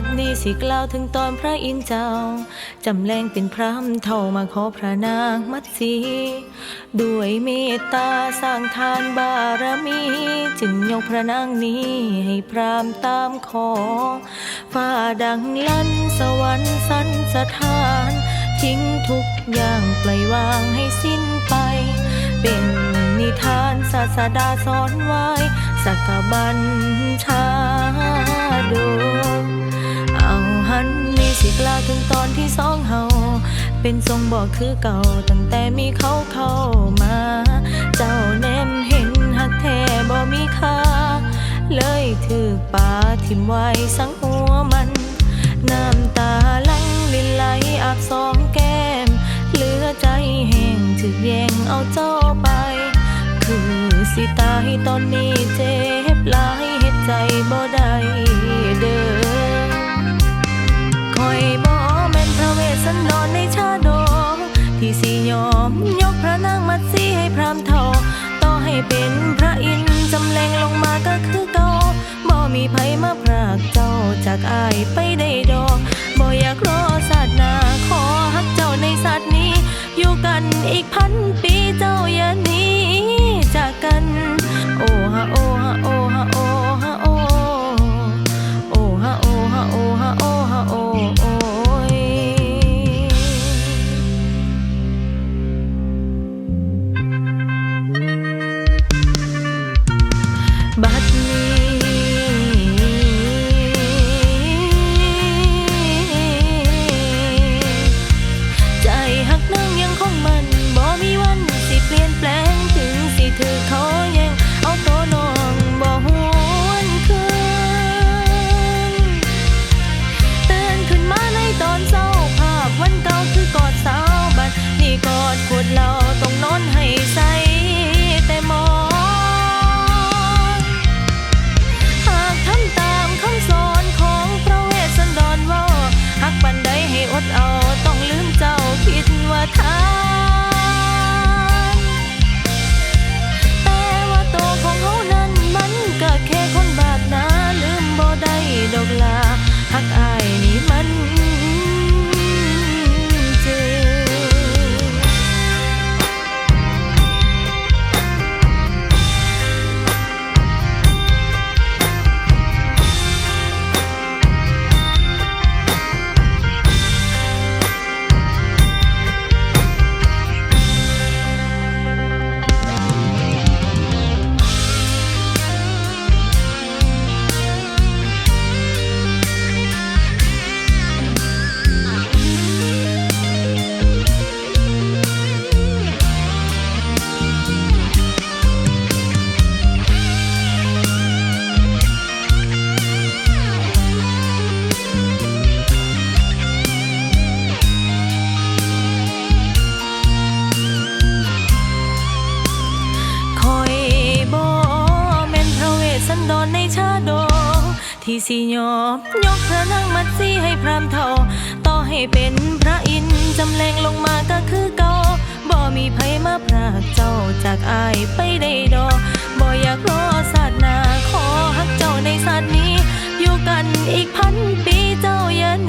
ดนี้สิกล่าวถึงตอนพระอินเจ้า จำแรงเป็นพรามเท่ามาขอพระนางมัดสีด้วยเมตตาสร้างทานบารมี จึงยกพระนางนี้ให้พรามตามขอฟ้าดังลั่นสวรรค์สันสถาน ทิ้งทุกอย่างปล่อยวางให้สิ้นไป เป็นนิทานศาสดาสอนไว้สักบัญชา เป็นทรงบอกคือเก่า ตั้งแต่มีเขาเข้ามา เจ้าแนมเห็นหักแท้บ่มีค่า เลยถือป่าทิมไว้สังหัวมัน น้ำตาลังลินไหลอาบสองแก้ม เหลือใจแห้งถึกแยงเอาเจ้าไป คือสิตายตอนนี้เจ็บหลายเฮ็ดใจบ่ได้เด้ นพระอินทร์จำแรงลงมาก็คือเก่าบ่มีไผมาพรากเจ้าจากอายไปได้ดอกบ่อยากรอศาสนาขอฮักเจ้าในศาสตว์นี้ อยู่กันอีกพันปีเจ้าอย่าหนีจากกัน โอ้ฮะโอ้ สันดอนในชาดกที่สิยอมยกพระนางมัดสีให้พรามเท่า ต่อให้เป็นพระอินทร์จำแรงลงมาก็คือเก่าบ่มีไผมาพรากเจ้าจากอายไปได้ดอกบ่อยากรอศาสนาขอฮักเจ้าในศาสตร์นี้ อยู่กันอีกพันปีเจ้ายัน